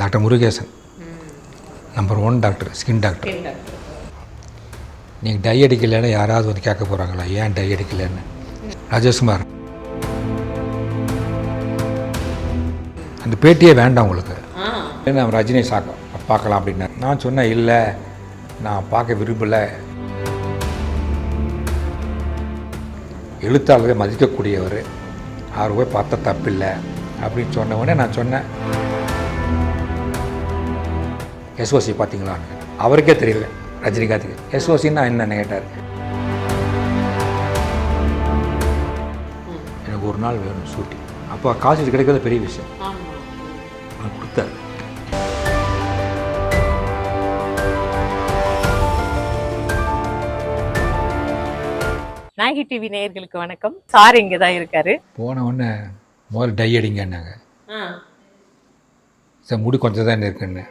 Doctor Murugesan. Number one doctor skin doctor நீங்கள் dye அடிக்கலைன்னு யாராவது வந்து கேட்க போகிறாங்களா ஏன் டை அடிக்கலைன்னு? ராஜேஷ்குமார். அந்த பேட்டியே வேண்டாம் உங்களுக்கு. நான் ரஜினி சாக்க பார்க்கலாம் அப்படின்னாரு நான் சொன்னேன் இல்லை நான் பார்க்க விரும்பலை. எழுத்தாளரை மதிக்கக்கூடியவர். அவர் போய் பார்த்தா தப்பில்லை. அப்படின்னு சொன்ன உடனே நான் சொன்னேன். எஸ்ஓசி பார்த்தீங்களான்னு அவருக்கே தெரியல ரஜினிகாந்துக்கு. எஸ்ஓசின்னா என்னன்னு கேட்டார். எனக்கு ஒரு நாள் வேணும் ஷூட்டிங் அப்போ காசு கிடைக்கிறது பெரிய விஷயம். நான் கொடுத்தாரு நாயகி டிவி நேயர்களுக்கு வணக்கம். சார் இங்கே தான் இருக்காரு. போன உடனே முதல்ல டை அடிங்கன்னாங்க சார் முடி கொஞ்சம் தான் இருக்குன்னு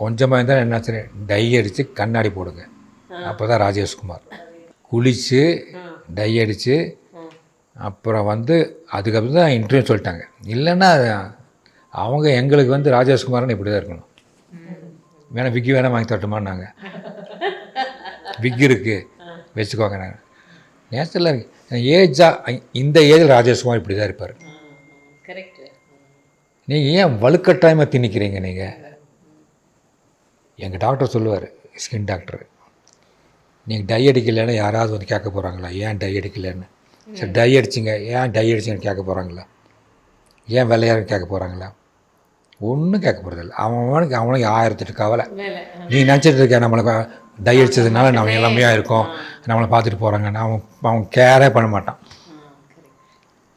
கொஞ்சமாக இருந்தால் என்ன சரி டை அடித்து கண்ணாடி போடுங்க. அப்போ தான் ராஜேஷ்குமார். குளித்து டை அடித்து அப்புறம் வந்து அதுக்கப்புறம் தான் இன்டர்வியூ சொல்லிட்டாங்க. இல்லைன்னா அவங்க எங்களுக்கு வந்து ராஜேஷ்குமார்னு இப்படி தான் இருக்கணும். வேணா விக்கி வேணால் வாங்கி தட்டுமான்னாங்க விக் இருக்குது வச்சுக்கோங்க நாங்கள் நேச்சரில் இருக்கு ஏஜாக இந்த ஏஜில் ராஜேஷ்குமார் இப்படி தான் இருப்பார் நீங்கள் ஏன் வலுக்கட்டாயமாக திணிக்கிறீங்க நீங்கள் எங்கள் டாக்டர் சொல்லுவார் ஸ்கின் டாக்டர் நீங்கள் டை அடிக்கலைன்னா யாராவது வந்து கேட்க போகிறாங்களா ஏன் டை அடிக்கலைன்னு? சரி டை அடிச்சிங்க. ஏன் டை அடிச்சிங்கன்னு கேட்க போகிறாங்களா ஏன் வெள்ளையாருன்னு கேட்க போகிறாங்களா ஒன்றும் கேட்க போகிறதில்ல அவன் அவனுக்கு அவனுக்கு ஆயிரத்தெட்டு கவலை. வேலை நீ நினச்சிட்டு இருக்க நம்மளுக்கு டை அடிச்சதுனால நம்ம எல்லாமையாக இருக்கோம் நம்மளை பார்த்துட்டு போகிறாங்கன்னு அவன் அவன் கேரே பண்ண மாட்டான்.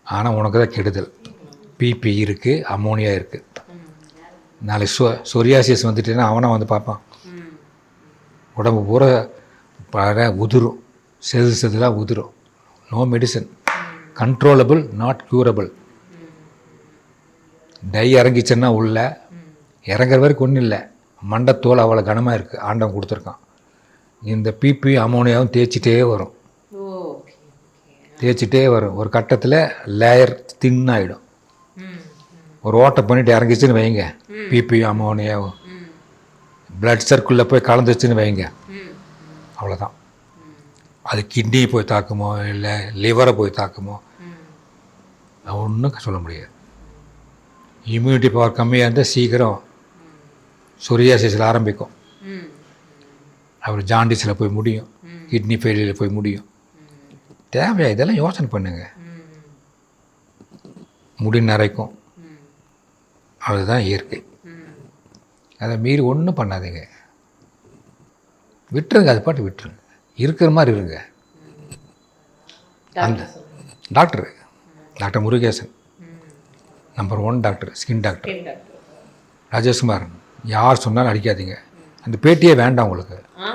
ஆனால் உனக்கு தான் கெடுதல். பிபி இருக்குது அமோனியா இருக்குது நாளைக்கு சொ சொரியாசிஸ் வந்துட்டுன்னா அவனை வந்து பார்ப்பான். உடம்பு பூரா பர உதிரும். செது செதுலாக உதிரும். No medicine controllable not curable dye இறங்கிச்சுன்னா உள்ள. இறங்குற வரைக்கும் ஒன்றும் இல்லை. மண்டத்தோல் அவ்வளோ கனமாக இருக்குது ஆண்டவன் கொடுத்துருக்கான். இந்த பிபி அமோனியாவும் தேய்ச்சிட்டே வரும். தேய்ச்சிட்டே வரும். ஒரு கட்டத்தில் லேயர் தின் ஆகிடும் ஒரு ஓட்டை பண்ணிட்டு இறங்கிச்சுன்னு வைங்க. பிபி அமோனியாவும் பிளட் சர்க்கிளில் போய் கலந்துச்சுன்னு வைங்க. அவ்வளோதான் அது கிட்னியை போய் தாக்குமோ இல்லை லிவரை போய் தாக்குமோ ஒன்றும் சொல்ல முடியாது. இம்யூனிட்டி பவர் கம்மியாக இருந்தால் சீக்கிரம் சொரியாசிஸில் ஆரம்பிக்கும். ம். அவர் ஜாண்டிஸில் போய் முடியும். கிட்னி ஃபெயிலியரில் போய் முடியும். தேவையா? இதெல்லாம் யோசனை பண்ணுங்க. முடி நரைக்கும். அதுதான் இயற்கை. அதை மீறி ஒன்றும் பண்ணாதீங்க. விட்டுருங்க அது பாட்டு விட்டுருங்க. இருக்கிற மாதிரி இருங்க. அந்த doctor. Doctor Murugesan. Number one doctor skin doctor. Rajeshkumar யார் சொன்னாலும் அடிக்காதீங்க. அந்த பேட்டியே வேண்டாம் உங்களுக்கு. ஆ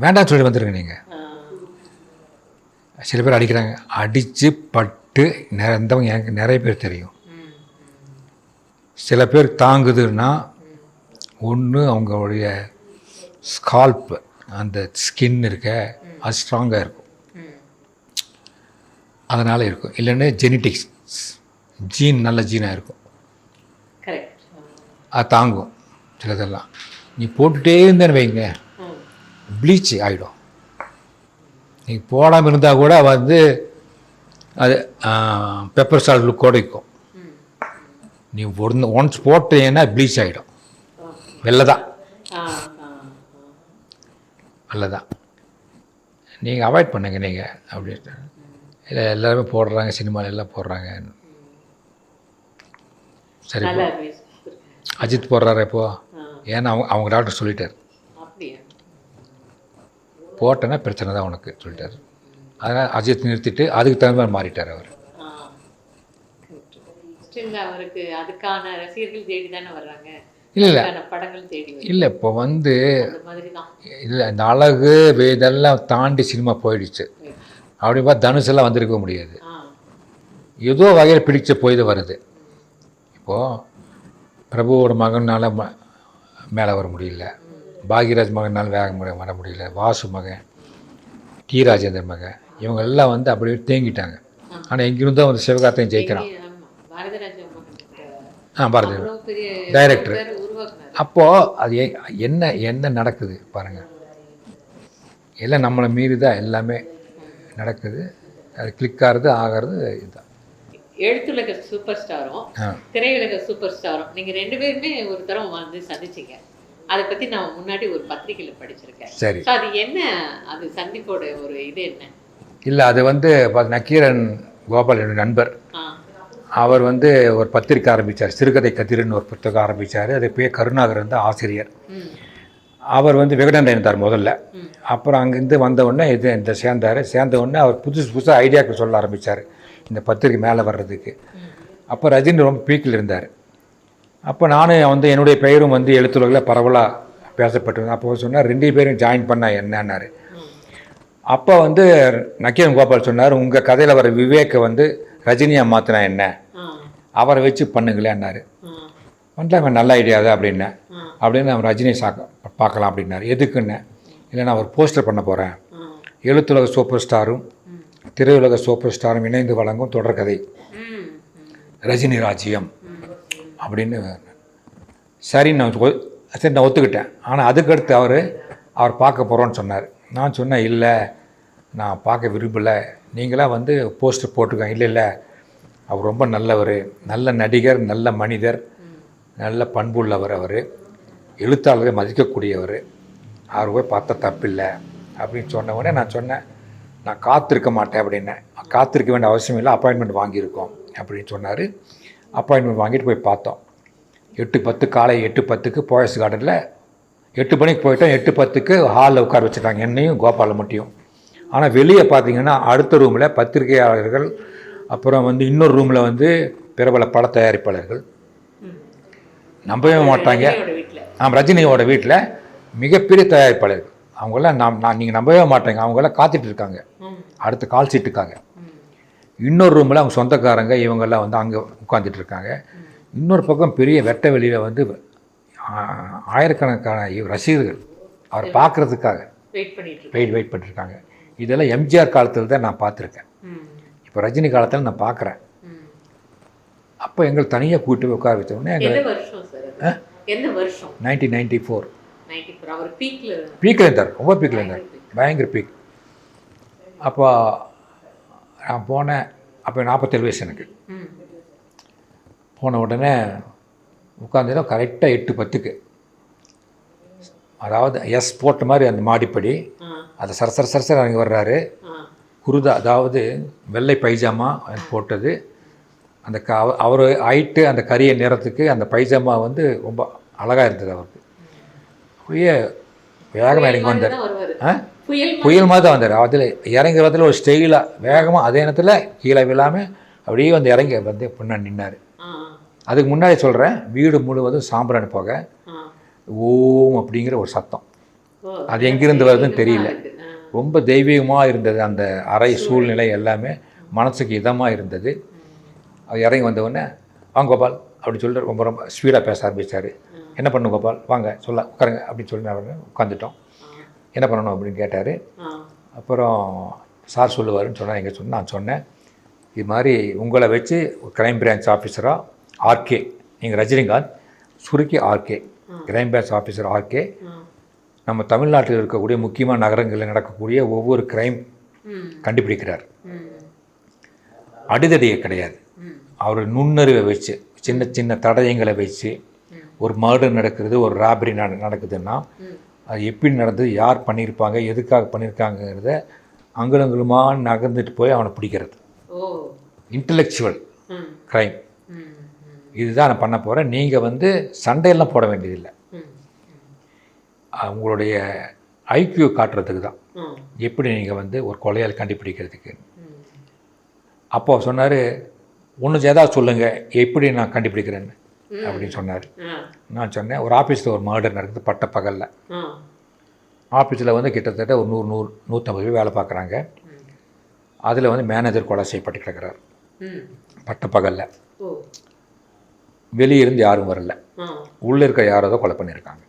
வேண்டாம்னு சொல்லி வந்துருங்க நீங்கள் சில பேர் அடிக்கிறாங்க. அடித்து பட்டு நிறந்தவங்க எனக்கு நிறைய பேர் தெரியும். சில பேர் தாங்குதுன்னா ஒன்று அவங்களுடைய ஸ்கால்ப் அந்த ஸ்கின் இருக்க அது ஸ்ட்ராங்காக இருக்கும். அதனால் இருக்கும். இல்லைன்னா ஜெனட்டிக்ஸ் ஜீன் நல்ல ஜீனாக இருக்கும். அது தாங்கும் சிலதெல்லாம். நீ போட்டுகிட்டே இருந்தேன்னு வைங்க ப்ளீச் ஆகிடும் நீ போடாமல் இருந்தால் கூட வந்து அது பெப்பர் சால்ட் லுக்கோட இருக்கும் நீ ஒன்று ஒன்ஸ் போட்டீங்கன்னா ப்ளீச் ஆகிடும் வெள்ளை தான் வெள்ளை தான் நீங்கள் அவாய்ட் பண்ணுங்க நீங்கள் அப்படின்ட்டு இல்லை எல்லாருமே போடுறாங்க சினிமாவில் எல்லாம் போடுறாங்க. சரி அஜித் போடுறாரு இப்போ? ஏன்னா அவங்க அவங்க டாக்டர் சொல்லிட்டார். போட்டேன்னா பிரச்சனை தான் உனக்கு சொல்லிட்டார். அதனால் அஜித் நிறுத்திட்டு அதுக்கு தகுந்த மாதிரி மாறிட்டார் அவர். அவருக்கு அதுக்கான ரசிகர்கள் தேடி தானே வர்றாங்க. இல்லை இல்லை. இல்லை இப்போ வந்து இல்லை இந்த அழகு இதெல்லாம் தாண்டி சினிமா போயிடுச்சு. அப்படி பார்த்து தனுஷ் எல்லாம் வந்திருக்க முடியாது. ஏதோ வகையில் பிடிச்ச போய் வருது. இப்போது பிரபுவோட மகனால் ம மேலே வர முடியல. பாக்யராஜ் மகனால் வேக வர முடியல. வாசு மகன் டி. ராஜேந்தர் மகன். இவங்க எல்லாம் வந்து அப்படியே தேங்கிட்டாங்க. ஆனால் எங்கிருந்தோ வந்து சிவகார்த்தையும் ஜெயிக்கிறான். ஆ பாரதி உருவாக்குனாரு. அப்போது அது என்ன என்ன நடக்குது பாருங்கள் எல்லாம் நம்மளை மீறி தான் எல்லாமே நடக்குது. அது கிளிக் ஆகிறது ஆகிறது இதுதான். எழுத்துலக சூப்பர் ஸ்டாரும் திரையுலக சூப்பர் ஸ்டாரும் நீங்க ரெண்டு பேருமே ஒரு தரம் வந்து சந்திச்சீங்க. அதை பத்தி நான் முன்னாடி ஒரு பத்திரிக்கையில படிச்சிருக்கேன். சரி. அது என்ன அது சந்திப்போட ஒரு இது என்ன? இல்லை அது வந்து நக்கீரன் கோபால் என்னோட நண்பர். அவர் வந்து ஒரு பத்திரிக்கை ஆரம்பித்தார் சிறுகதை கதிர்னு ஒரு புத்தகம் ஆரம்பித்தார் அது பேர் கருணாகர் வந்து ஆசிரியர். அவர் வந்து விகடன் இருந்தார் முதல்ல. அப்புறம் அங்கேருந்து வந்த உடனே இது இந்த சேர்ந்தார். சேர்ந்த உடனே அவர் புதுசு புதுசாக ஐடியாக்கள் சொல்ல ஆரம்பித்தார் இந்த பத்திரிக்கை மேலே வர்றதுக்கு. அப்போ ரஜினி ரொம்ப பீக்கில் இருந்தார். அப்போ நானும் வந்து என்னுடைய பெயரும் வந்து எழுத்துலகில் பரவலாக பேசப்பட்டிருந்தேன். அப்போ சொன்னார் ரெண்டு பேரும் ஜாயின் பண்ணா என்னன்னாரு. அப்போ வந்து நக்கீரன் கோபால் சொன்னார் உங்கள் கதையில் வர விவேக்கை வந்து ரஜினியாக மாற்றினா என்ன? அவரை வச்சு பண்ணுங்களேன்னாரு வந்துட்டு நல்ல ஐடியா தான் அப்படின்னேன். ஆ. அப்படின்னு அவன் ரஜினி சாக்க பார்க்கலாம் அப்படின்னாரு. எதுக்குன்னு? இல்லை நான் ஒரு போஸ்டர் பண்ண போகிறேன் எழுத்துலக சூப்பர் ஸ்டாரும் திரையுலக சூப்பர் ஸ்டாரும் இணைந்து வழங்கும் தொடர்கதை ரஜினி ராஜ்யம். அப்படின்னு சரி நான் சரி நான் ஒத்துக்கிட்டேன். ஆனால் அதுக்கடுத்து அவர் அவர் பார்க்க போகிறோன்னு சொன்னார். நான் சொன்னேன் இல்லை நான் பார்க்க விரும்பலை. நீங்களாம் வந்து போஸ்டர் போட்டிருக்காங்க. இல்லை இல்லை. அவர் ரொம்ப நல்லவர். நல்ல நடிகர் நல்ல மனிதர். நல்ல பண்புள்ளவர் அவர். எழுத்தாளரை மதிக்கக்கூடியவர். அவர் போய் பார்த்தா தப்பில்லை. அப்படின்னு சொன்ன உடனே நான் சொன்னேன் நான் காத்திருக்க மாட்டேன் அப்படின்னேன் காத்திருக்க வேண்டிய அவசியம் இல்லை. அப்பாயின்மெண்ட் வாங்கியிருக்கோம் அப்படின்னு சொன்னார். அப்பாயின்மெண்ட் வாங்கிட்டு போய் பார்த்தோம். எட்டு பத்து காலை எட்டு பத்துக்கு போயஸ் கார்டனில் எட்டு மணிக்கு போயிட்டோம் எட்டு பத்துக்கு ஹாலில் உட்கார வச்சுட்டாங்க. என்னையும் கோபால மட்டும் ஆனால் வெளியே பார்த்தீங்கன்னா அடுத்த ரூமில் பத்திரிகையாளர்கள் அப்புறம் வந்து இன்னொரு ரூமில் வந்து பிரபல பட தயாரிப்பாளர்கள். நம்பவே மாட்டாங்க. நாம் ரஜினியோட வீட்டில் மிகப்பெரிய தயாரிப்பாளர்கள் அவங்களாம் நாம் நான் நீங்கள் நம்பவே மாட்டேங்க. அவங்களாம் காத்துட்டு இருக்காங்க. அடுத்த கால் சீட்டுக்காக ம். இன்னொரு ரூமில் அவங்க சொந்தக்காரங்க இவங்கெல்லாம் வந்து அங்கே உட்காந்துட்டு இருக்காங்க. இன்னொரு பக்கம் பெரிய வெட்ட வெளியில் வந்து ஆயிரக்கணக்கான ரசிகர்கள் அவர் பார்க்குறதுக்காக வெயிட் வெயிட் பண்ணிருக்காங்க. இதெல்லாம் எம்ஜிஆர் காலத்தில் தான் நான் பார்த்துருக்கேன். இப்போ ரஜினி காலத்தில் நான் பார்க்குறேன். அப்போ எங்களை தனியாக கூட்டி போய் உட்கார வச்ச உடனே எங்களை நைன்டீன் நைன்டி ஃபோர் பீக்கில் இருந்தார். ரொம்ப பீக்கில் இருந்தார். பயங்கர பீக் அப்போ நான் போனேன். அப்போ நாற்பத்தேழு வயசு எனக்கு. போன உடனே உட்காந்துனா கரெக்டாக எட்டு பத்துக்கு. அதாவது எஸ் போட்ட மாதிரி அந்த மாடிப்படி. அதை சர சர சர சர இறங்கி வர்றாரு. குருதா அதாவது வெள்ளை பைஜாமா போட்டது. அந்த க அவர் ஹைட்டு அந்த கரிய நிறத்துக்கு அந்த பைஜாமா வந்து ரொம்ப அழகாக இருந்தது அவருக்கு. அப்படியே வேகமாக இறங்கி வந்தார். புயல் மாதிரி. தான் வந்தார். அதில் இறங்கி வரத்துல ஒரு ஸ்டைலாக வேகமாக அதே நேரத்தில் கீழே விழாமல் அப்படியே வந்து இறங்கி வந்து பின்னாடி நின்னார். அதுக்கு முன்னாடி சொல்கிறேன் வீடு முழுவதும் சாம்பிராணி போக. ஓம் அப்படிங்கிற ஒரு சத்தம். அது எங்கிருந்து வருதுன்னு தெரியல. ரொம்ப தெய்வீகமாக இருந்தது அந்த அறை சூழ்நிலை எல்லாமே. மனசுக்கு இதமாக இருந்தது. இறங்கி வந்த உடனே வாங்க கோபால் அப்படின்னு சொல்லிட்டு ரொம்ப ரொம்ப ஸ்பீடாக பேச ஆரம்பிச்சார். என்ன பண்ணணும் கோபால்? வாங்க சொல்ல உட்காருங்க அப்படின்னு சொல்லி நான் உட்காந்துட்டோம் என்ன பண்ணணும்? அப்படின்னு கேட்டார். அப்புறம் சார் சொல்லுவாருன்னு சொன்னா எங்கே சொன்ன நான் சொன்னேன் இது மாதிரி உங்களை வச்சு கிரைம் பிரான்ச் ஆஃபீஸராக ஆர்கே நீங்கள் ரஜினிகாந்த் சுருக்கி RK crime branch officer RK நம்ம தமிழ்நாட்டில் இருக்கக்கூடிய முக்கியமான நகரங்களில் நடக்கக்கூடிய ஒவ்வொரு கிரைம் கண்டுபிடிக்கிறார். அடிதடியை கிடையாது. அவர் நுண்ணறிவை வச்சு சின்ன சின்ன தடயங்களை வச்சு ஒரு மர்டர் நடக்குது ஒரு ராபரி நடக்குதுன்னா அது எப்படி நடந்தது யார் பண்ணியிருப்பாங்க எதுக்காக பண்ணியிருக்காங்கிறத அங்குலங்குலமா நகர்ந்துட்டு போய் அவனை பிடிக்கிறது. இன்டலெக்சுவல் கிரைம் இதுதான் நான் பண்ண போகிறேன் நீங்கள் வந்து சண்டையெல்லாம் போட வேண்டியதில்லை. உங்களுடைய ஐக்கியூ காட்டுறதுக்கு தான். எப்படி நீங்கள் வந்து ஒரு கொலையால் கண்டுபிடிக்கிறதுக்கு? அப்போ சொன்னார் ஒன்று ஏதாவது சொல்லுங்கள் எப்படி நான் கண்டுபிடிக்கிறேன்னு? அப்படின்னு சொன்னார். நான் சொன்னேன் ஒரு ஆஃபீஸில் ஒரு மர்டர் நடக்குது பட்ட பகலில். ஆஃபீஸில் வந்து கிட்டத்தட்ட ஒரு நூறு நூறு நூற்றம்பது பேர் வேலை பார்க்குறாங்க. அதில் வந்து மேனேஜர் கொலை செய்யப்பட்டு கிடக்கிறார். பட்ட பகலில். ஓ வெளியே இருந்து யாரும் வரல. உள்ளே இருக்க யாரோ கொலை பண்ணியிருக்காங்க.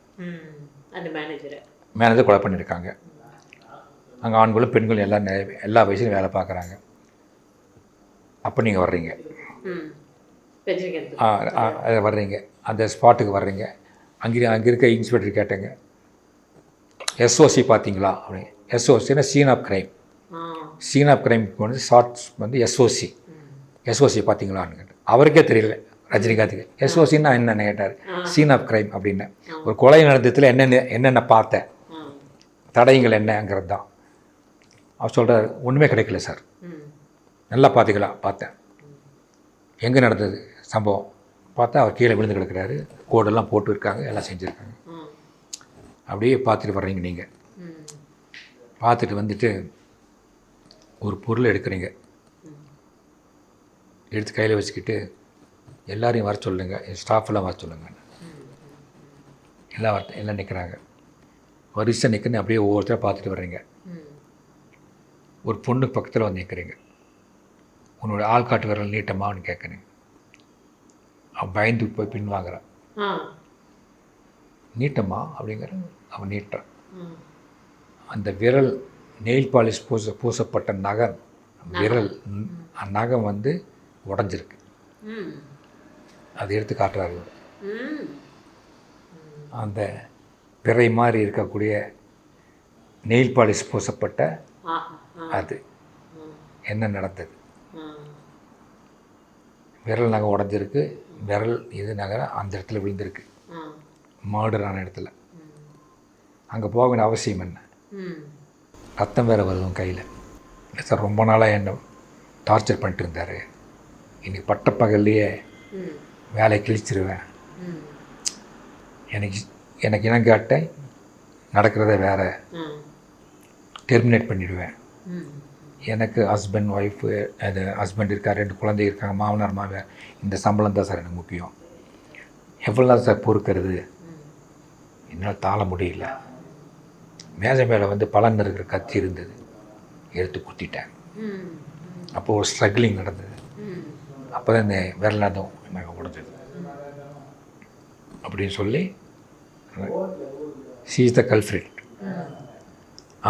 மேனேஜரை கொலை பண்ணியிருக்காங்க. அங்கே ஆண்களும் பெண்களும் நிறைய எல்லா வயசுலையும் வேலை பார்க்குறாங்க. அப்போ நீங்கள் வர்றீங்க. வர்றீங்க. அந்த ஸ்பாட்டுக்கு வர்றீங்க. அங்கே அங்கே இருக்க இன்ஸ்பெக்டர் கேட்டேங்க. எஸ்ஓசி பார்த்தீங்களா? அப்படின்னு. எஸ்ஓசினா scene of crime scene of crime வந்து ஷார்ட்ஸ் வந்து எஸ்ஓசி எஸ்ஓசி பார்த்தீங்களான்னு கேட்டேன். அவருக்கே தெரியல. ரஜினிகாந்துக்கு. எஸ்ஓசின்னா என்னென்ன கேட்டார். சீன் ஆஃப் கிரைம் அப்படின்னு. ஒரு கொலை நடந்ததில் என்னென்ன என்னென்ன பார்த்தேன் தடயங்கள் என்னங்கிறது தான். அவர் சொல்கிறார் ஒன்றுமே கிடைக்கல சார். நல்லா பார்த்தீங்களா பார்த்தேன். எங்கே நடந்தது சம்பவம்? பார்த்தா அவர் கீழே விழுந்து கிடக்குறாரு. கோடெல்லாம் போட்டு இருக்காங்க எல்லாம் செஞ்சுருக்காங்க. அப்படியே பார்த்துட்டு வர்றீங்க நீங்கள் பார்த்துட்டு வந்துட்டு ஒரு பொருள் எடுக்கிறீங்க. எடுத்து கையில் வச்சுக்கிட்டு எல்லாரையும் வர சொல்லுங்க என் ஸ்டாஃப் எல்லாம் வர சொல்லுங்க. எல்லாம் வர எல்லாம் நிற்கிறாங்க வரிசை நிற்கணும் அப்படியே ஒவ்வொருத்தரும் பார்த்துட்டு வர்றீங்க. ஒரு பொண்ணு பக்கத்தில் வந்து நிற்கிறீங்க உன்னோட ஆள்காட்டு விரல் நீட்டமான்னு கேட்குறீங்க அவன் பயந்து போய் பின்வாங்குறான் ஆ. நீட்டமா அப்படிங்கிற அவன் நீட்டுறான். அந்த விரல் நெயில் பாலிஷ் பூச பூசப்பட்ட நகம் விரல் நகம் வந்து உடஞ்சிருக்கு. அதை எடுத்து காட்டுறாரு இவரு. ம். அந்த பிறை மாதிரி இருக்கக்கூடிய நெயில் பாலிஷ் பூசப்பட்ட அது. என்ன நடந்தது? விரல் நகம் உடஞ்சிருக்கு. விரல் இது நகரம் அந்த இடத்துல விழுந்திருக்கு. ஆ. மர்டர் ஆன இடத்துல. அங்கே போக வேண்டிய அவசியம் என்ன? ரத்தம் வேறு வருதும் கையில். சார் ரொம்ப நாளாக என்ன டார்ச்சர் பண்ணிட்டு இருந்தார். இன்னைக்கு பட்டப்பகல்லையே வேலையை கிழிச்சிருவேன். எனக்கு எனக்கு இனம் காட்ட நடக்கிறத வேறு. டெர்மினேட் பண்ணிடுவேன். எனக்கு ஹஸ்பண்ட் ஒய்ஃபு அது ஹஸ்பண்ட் இருக்கார் ரெண்டு குழந்தை இருக்காங்க மாமனார் மாமியார். இந்த சம்பளம் தான் சார் எனக்கு முக்கியம். எவ்வளோ நாள் சார் பொறுக்கிறது? என்னால் தாழ முடியல. மேஜை மேலே வந்து பலன் இருக்கிற கத்தி இருந்தது. எடுத்து குத்திட்டேன். அப்போது ஒரு ஸ்ட்ரகிளிங் நடந்தது. அப்போ தான் இந்த விரலாதம் எனக்கு உடஞ்சது அப்படின்னு சொல்லி சீஸ் த கல்ஃப்ரிட்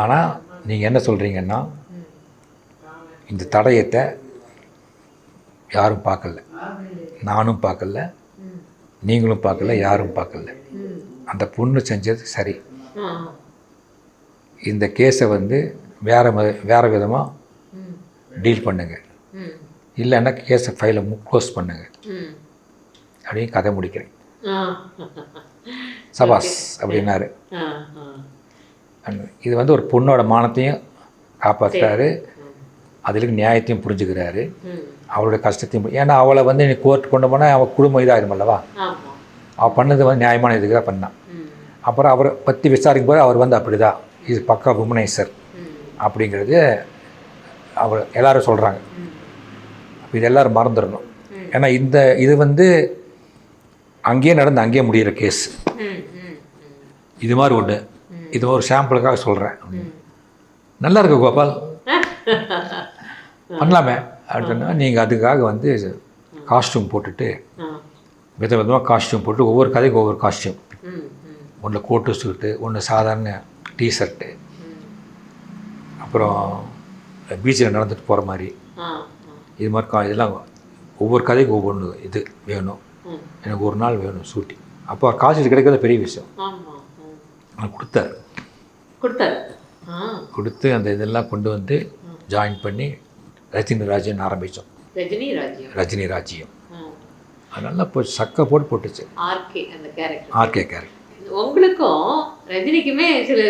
ஆனால் நீங்கள் என்ன சொல்கிறீங்கன்னா இந்த தடயத்தை யாரும் பார்க்கல. நானும் பார்க்கல. நீங்களும் பார்க்கல யாரும் பார்க்கல. அந்த பொண்ணு செஞ்சது சரி. இந்த கேஸை வந்து வேறு வேறு விதமாக டீல் பண்ணுங்க. ம் இல்லைன்னா கேஸை ஃபைலை க்ளோஸ் பண்ணுங்க. அப்படின்னு கதை முடிக்கிறேன். சபாஸ் அப்படின்னாரு. இது வந்து ஒரு பொண்ணோட மானத்தையும் காப்பாற்றுறாரு அதில் நியாயத்தையும் புரிஞ்சுக்கிறாரு. ம். அவளுடைய கஷ்டத்தையும் ஏன்னா அவளை வந்து நீ கோர்ட் கொண்டு போனால் அவள் குடும்பம் இதாகிடும் அல்லவா? அவள் பண்ணது வந்து நியாயமான இதுக்கு தான் பண்ணான் அப்புறம் அவரை பற்றி விசாரிக்கும் போது அவர் வந்து அப்படி தான் இது பக்கா ம். அப்படிங்கிறது அவர் எல்லாரும் சொல்கிறாங்க இது எல்லாரும் மறந்துடணும். ஏன்னா இந்த இது வந்து அங்கேயே நடந்து அங்கேயே முடியிற கேஸ் இது மாதிரி ஒன்று இது ஒரு சாம்பிளுக்காக சொல்கிறேன் நல்லா இருக்கு கோபால். பண்ணலாமே. அப்படின்னு சொன்னால் நீங்கள் அதுக்காக வந்து காஸ்டியூம் போட்டுட்டு வித விதமாக காஸ்டியூம் போட்டு ஒவ்வொரு கதைக்கு ஒவ்வொரு காஸ்டியூம் ஒன்று கோட்டு சூட்டு ஒன்று சாதாரண டிஷர்ட்டு அப்புறம் பீச்சில் நடந்துட்டு போகிற மாதிரி. இது மாதிரி கா இதெல்லாம் ஒவ்வொரு கதைக்கு ஒவ்வொன்று இது வேணும். எனக்கு ஒரு நாள் வேணும் ஷூட்டிங். அப்போ காசு கிடைக்கிறது பெரிய விஷயம். கொடுத்தாரு. கொடுத்தாரு. கொடுத்து அந்த இதெல்லாம் கொண்டு வந்து ஜாயின் பண்ணி ரஜினி ராஜ்யம் ஆரம்பித்தோம். ரஜினி ராஜ்யம் ரஜினி ராஜ்யம் ஆ அது நல்லா போச்சு சக்கை போட்டு போட்டுச்சு. ஆர்கே அந்த கேரக்டர். RK character. உங்களுக்கும் ரஜினிக்குமே சில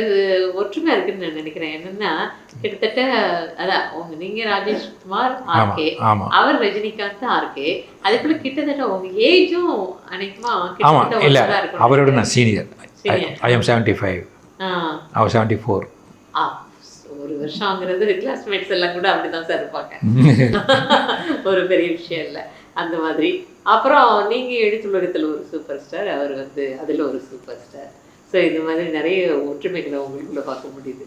ஒற்றுமை இருக்குன்னு நான் நினைக்கிறேன். என்னன்னா கிட்டத்தட்ட அதான் உங்க நீங்க ராஜேஷ் குமார் ஆர்கே அவர் ரஜினிகாந்த் ஆர்கே அதுக்குள்ள கிட்டத்தட்ட உங்க ஏஜும் அனைக்குமா கிட்டத்தட்ட ஒன்றா இருக்கும் அவரோட நான் senior. I am seventy five அவர் செவன்ட்டி ஃபோர் ஒரு வருஷம்ங்கிறது கிளாஸ்மேட்ஸ் எல்லாம் கூட அப்படிதான் சார் இருப்பாங்க. ஒரு பெரிய விஷயம் இல்லை. அந்த மாதிரி. அப்புறம் நீங்கள் எழுத்துலகத்தில் ஒரு சூப்பர் ஸ்டார் அவர் வந்து அதில் ஒரு சூப்பர் ஸ்டார் ஸோ இந்த மாதிரி நிறைய ஒற்றுமைகளை உங்களுக்குள்ளே பார்க்க முடியுது.